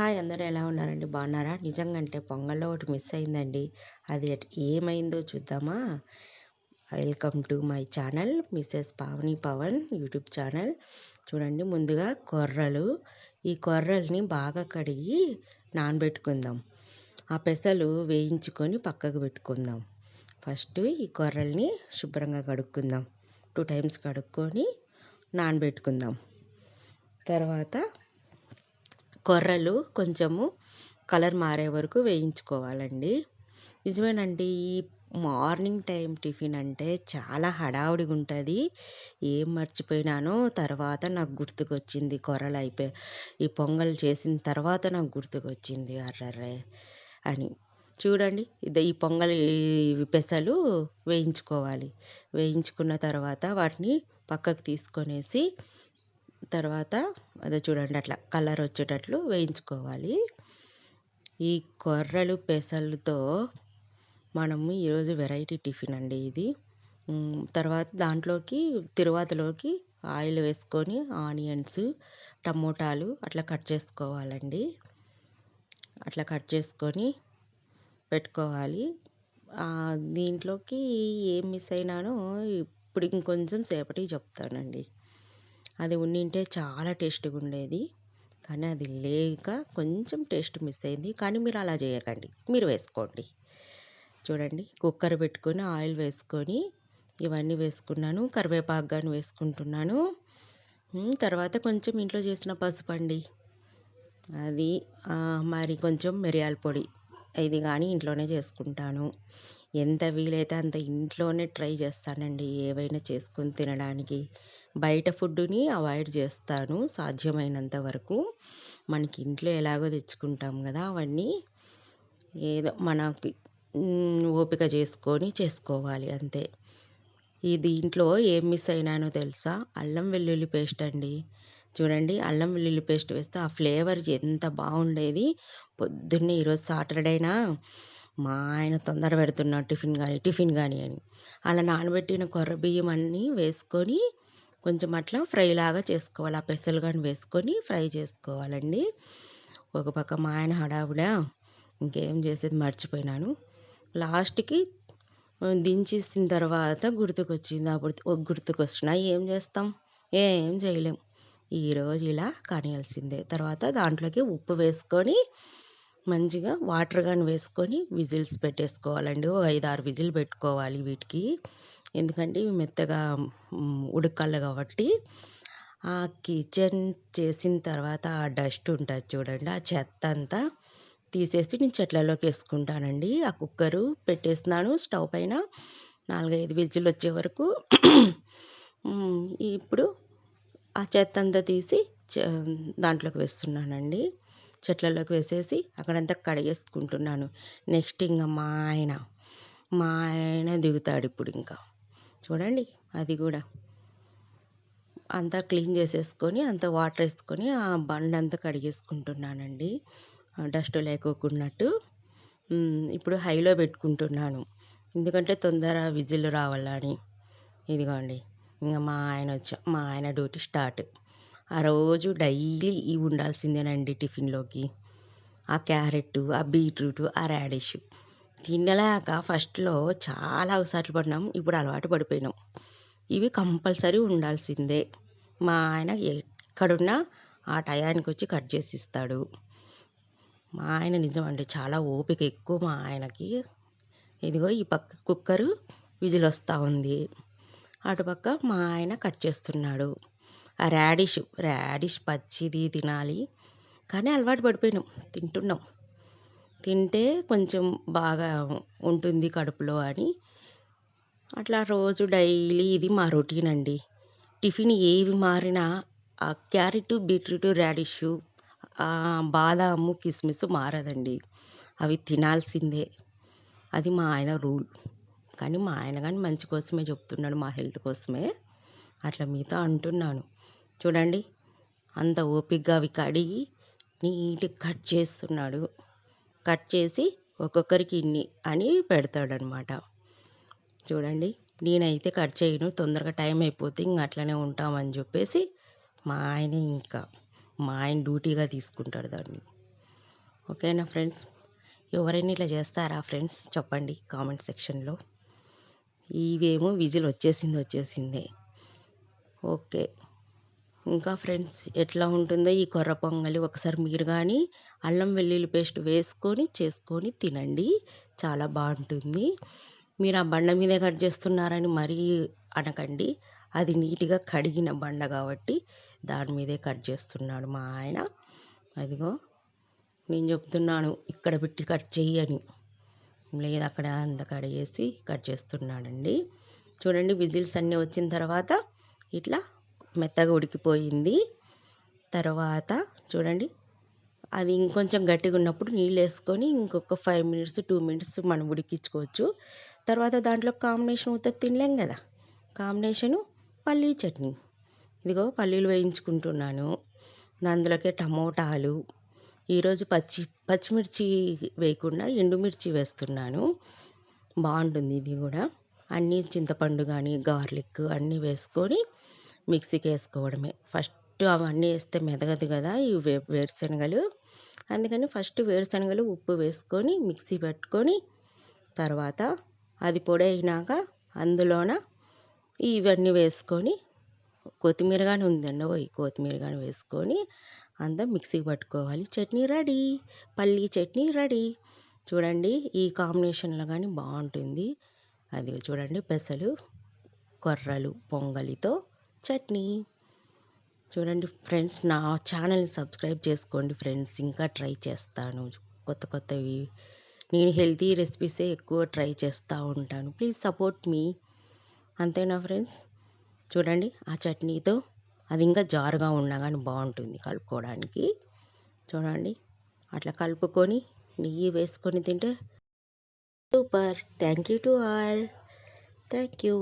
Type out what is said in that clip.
Hi అందరూ ఎలా ఉన్నారండి? బాగున్నారా? నిజంగా అంటే పొంగల్లో ఒకటి మిస్ అయిందండి. అది ఏమైందో చూద్దామా? Welcome to my channel Mrs Pavani Pavan YouTube channel. చూడండి ముందుగా కొర్రలు. ఈ కొర్రల్ని బాగా కడిగి నానబెట్టుకుందాం. ఆ పెసలు వేయించుకొని పక్కకు పెట్టుకుందాం. ఫస్ట్ ఈ కొర్రల్ని శుభ్రంగా కడుక్కుందాం. టూ టైమ్స్ కడుక్కొని నానబెట్టుకుందాం. తర్వాత కొర్రలు కొంచెము కలర్ మారే వరకు వేయించుకోవాలండి. నిజమేనండి ఈ మార్నింగ్ టైం టిఫిన్ అంటే చాలా హడావుడిగా ఉంటుంది ఏం మర్చిపోయినానో తర్వాత నాకు గుర్తుకొచ్చింది కొర్రలు అయిపోయి ఈ పొంగల్ చేసిన తర్వాత నాకు గుర్తుకొచ్చింది అర్రర్రే అని. చూడండి ఇది ఈ పొంగల్ పెసలు వేయించుకోవాలి. వేయించుకున్న తర్వాత వాటిని పక్కకు తీసుకొనేసి తర్వాత అదే చూడండి అట్లా కలర్ వచ్చేటట్లు వేయించుకోవాలి. ఈ కొర్రలు పెసలతో మనము ఈరోజు వెరైటీ టిఫిన్ అండి ఇది. తర్వాత దాంట్లోకి తిరువాతలోకి ఆయిల్ వేసుకొని ఆనియన్స్ టమోటాలు అట్లా కట్ చేసుకోవాలండి. అట్లా కట్ చేసుకొని పెట్టుకోవాలి. దీంట్లోకి ఏం మిస్ అయినానో ఇప్పుడు ఇంకొంచెం సేపటికి చెప్తానండి. అది ఉండింటే చాలా టేస్ట్గా ఉండేది కానీ అది లేక కొంచెం టేస్ట్ మిస్ అయింది కానీ మీరు అలా చేయకండి మీరు వేసుకోండి. చూడండి. కుక్కర్ పెట్టుకొని ఆయిల్ వేసుకొని ఇవన్నీ వేసుకున్నాను. కరివేపాకు కానీ వేసుకుంటున్నాను. తర్వాత కొంచెం ఇంట్లో చేసిన పసుపు అండి. అది మరి కొంచెం మిరియాల పొడి. ఇది కానీ ఇంట్లోనే చేసుకుంటాను. ఎంత వీలైతే అంత ఇంట్లోనే ట్రై చేస్తానండి. ఏవైనా చేసుకొని తినడానికి. బయట ఫుడ్డుని అవాయిడ్ చేస్తాను సాధ్యమైనంత వరకు. మనకి ఇంట్లో ఎలాగో తెచ్చుకుంటాం కదా అవన్నీ ఏదో మనకి ఓపిక చేసుకొని చేసుకోవాలి అంతే. ఈ దీంట్లో ఏం మిస్ అయినానో తెలుసా? అల్లం వెల్లుల్లి పేస్ట్ అండి. చూడండి అల్లం వెల్లుల్లి పేస్ట్ వేస్తే ఆ ఫ్లేవర్ ఎంత బాగుండేది. పొద్దున్నే ఈరోజు సాటర్డేనా మా ఆయన తొందర పెడుతున్నాడు టిఫిన్ కానీ టిఫిన్ కానీ అని. అలా నానబెట్టిన కొర్ర బియ్యం అన్నీ వేసుకొని కొంచెం అట్లా ఫ్రై లాగా చేసుకోవాలి. ఆ పెసలు కానీ వేసుకొని ఫ్రై చేసుకోవాలండి. ఒక పక్క మా ఆయన హడావుడా ఇంకేం చేసేది మర్చిపోయినాను. లాస్ట్కి దించేసిన తర్వాత గుర్తుకొచ్చింది. అప్పుడు గుర్తుకొచ్చినా ఏం చేస్తాం? ఏం చేయలేం. ఈరోజు ఇలా కానియాల్సిందే. తర్వాత దాంట్లోకి ఉప్పు వేసుకొని మంచిగా వాటర్ కానీ వేసుకొని విజిల్స్ పెట్టేసుకోవాలండి. ఒక ఐదు ఆరు విజిల్ పెట్టుకోవాలి వీటికి. ఎందుకంటే ఇవి మెత్తగా ఉడకాలి కాబట్టి ఆ కిచెన్ చేసిన తర్వాత ఆ డస్ట్ ఉంటుంది చూడండి ఆ చెత్త అంతా తీసేసి నేను చెట్లలోకి వేసుకుంటానండి. ఆ కుక్కరు పెట్టేస్తున్నాను స్టవ్ పైన నాలుగైదు విజిల్ వచ్చే వరకు. ఇప్పుడు ఆ చెత్త అంతా తీసి దాంట్లోకి వేస్తున్నానండి. చెట్లలోకి వేసేసి అక్కడంతా కడిగేసుకుంటున్నాను. నెక్స్ట్ ఇంకా మా ఆయన మా ఆయన దిగుతాడు ఇప్పుడు ఇంకా. చూడండి అది కూడా. అంతా క్లీన్ చేసేసుకొని అంత వాటర్ వేసుకొని ఆ బండ్ అంతా కడిగేసుకుంటున్నానండి డస్ట్ లేకోకున్నట్టు. ఇప్పుడు హైలో పెట్టుకుంటున్నాను. ఎందుకంటే తొందర విజిల్ రావాలని. ఇదిగోండి ఇంకా మా ఆయన వచ్చా మా ఆయన డ్యూటీ స్టార్ట్. ఆ రోజు డైలీ ఇవి ఉండాల్సిందేనండి టిఫిన్లోకి. ఆ క్యారెట్ ఆ బీట్రూట్ ఆ రాడిష్. తినలేక ఫస్ట్లో చాలా అవసరాలు పడినాం ఇప్పుడు అలవాటు పడిపోయినాం. ఇవి కంపల్సరీ ఉండాల్సిందే. మా ఆయన ఎక్కడున్నా ఆ టయానికి వచ్చి కట్ చేసి ఇస్తాడు. మా ఆయన నిజం అండి చాలా ఓపిక ఎక్కువ మా ఆయనకి. ఇదిగో ఈ పక్క కుక్కరు విజిల్ వస్తూ ఉంది. అటుపక్క మా ఆయన కట్ చేస్తున్నాడు. ఆ ర్యాడిష్ ర్యాడిష్ పచ్చిది తినాలి. కానీ అలవాటు పడిపోయినాం తింటున్నాం. తింటే కొంచెం బాగా ఉంటుంది కడుపులో అని. అట్లా రోజు డైలీ ఇది మా రొటీన్ అండి. టిఫిన్ ఏవి మారినా ఆ క్యారెట్ బీట్రూట్ రాడిష్ బాదాము కిస్మిస్ మారదండి. అవి తినాల్సిందే. అది మా ఆయన రూల్. కానీ మా ఆయన కానీ మంచి కోసమే చెప్తున్నాడు మా హెల్త్ కోసమే. అట్లా మీతో అంటున్నాను. చూడండి అంత ఓపికగా అవి కడిగి నీట్గా కట్ చేస్తున్నాడు. కట్ చేసి ఒక్కొక్కరికి ఇన్ని అని పెడతాడనమాట. చూడండి నేనైతే కట్ చేయను తొందరగా టైం అయిపోతే ఇంక అట్లనే ఉంటామని చెప్పేసి మా ఆయన ఇంకా మా ఆయన డ్యూటీగా తీసుకుంటాడు దాన్ని. ఓకేనా ఫ్రెండ్స్? ఎవరైనా ఇట్లా చేస్తారా ఫ్రెండ్స్? చెప్పండి కామెంట్ సెక్షన్లో. ఇవేమో విజిల్ వచ్చేసింది వచ్చేసిందే. ఓకే. ఇంకా ఫ్రెండ్స్ ఎట్లా ఉంటుందో ఈ కొర్ర పొంగలి ఒకసారి మీరు కానీ అల్లం వెల్లుల్లి పేస్ట్ వేసుకొని చేసుకొని తినండి. చాలా బాగుంటుంది. మీరు ఆ బండ మీదే కట్ చేస్తున్నారని మరీ అనకండి. అది నీట్గా కడిగిన బండ కాబట్టి దాని మీదే కట్ చేస్తున్నాడు మా ఆయన. అదిగో నేను చెప్తున్నాను ఇక్కడ పెట్టి కట్ చెయ్యని లేదు అక్కడ అంత కడిగేసి కట్ చేస్తున్నాడండి. చూడండి విజిల్స్ అన్నీ వచ్చిన తర్వాత ఇట్లా మెత్తగా ఉడికిపోయింది. తర్వాత చూడండి అది ఇంకొంచెం గట్టిగా ఉన్నప్పుడు నీళ్ళు వేసుకొని ఇంకొక ఫైవ్ మినిట్స్ టూ మినిట్స్ మనం ఉడికించుకోవచ్చు. తర్వాత దాంట్లో కాంబినేషన్ ఉత్త తినలేం కదా. కాంబినేషను పల్లీ చట్నీ. ఇదిగో పల్లీలు వేయించుకుంటున్నాను. అందులోకే టమోటాలు ఈరోజు పచ్చి పచ్చిమిర్చి వేయకుండా ఎండుమిర్చి వేస్తున్నాను. బాగుంటుంది ఇది కూడా. అన్నీ చింతపండు కానీ గార్లిక్ అన్నీ వేసుకొని మిక్సీకి వేసుకోవడమే ఫస్ట్ అవన్నీ వేస్తే మెదగదు కదా ఈ వే వేరుశనగలు. అందుకని ఫస్ట్ వేరుశనగలు ఉప్పు వేసుకొని మిక్సీ పెట్టుకొని తర్వాత అది పొడి అయినాక అందులోన ఇవన్నీ వేసుకొని కొత్తిమీర కానీ ఉందండి ఓ కొత్తిమీర కానీ వేసుకొని అంతా మిక్సీకి పట్టుకోవాలి. చట్నీ రెడీ. పల్లీ చట్నీ రెడీ. చూడండి ఈ కాంబినేషన్లో కానీ బాగుంటుంది. అది చూడండి పెసలు కొర్రలు పొంగలితో చట్నీ. చూడండి ఫ్రెండ్స్ నా ఛానల్ని సబ్స్క్రైబ్ చేసుకోండి ఫ్రెండ్స్ ఇంకా ట్రై చేస్తాను. కొత్త కొత్తవి. నేను హెల్తీ రెసిపీసే ఎక్కువ ట్రై చేస్తూ ఉంటాను. Please support me. అంతేనా ఫ్రెండ్స్? చూడండి ఆ చట్నీతో అది ఇంకా జారుగా ఉన్నా కానీ బాగుంటుంది కలుపుకోవడానికి. చూడండి అట్లా కలుపుకొని నెయ్యి వేసుకొని తింటే super. Thank you to all. Thank you.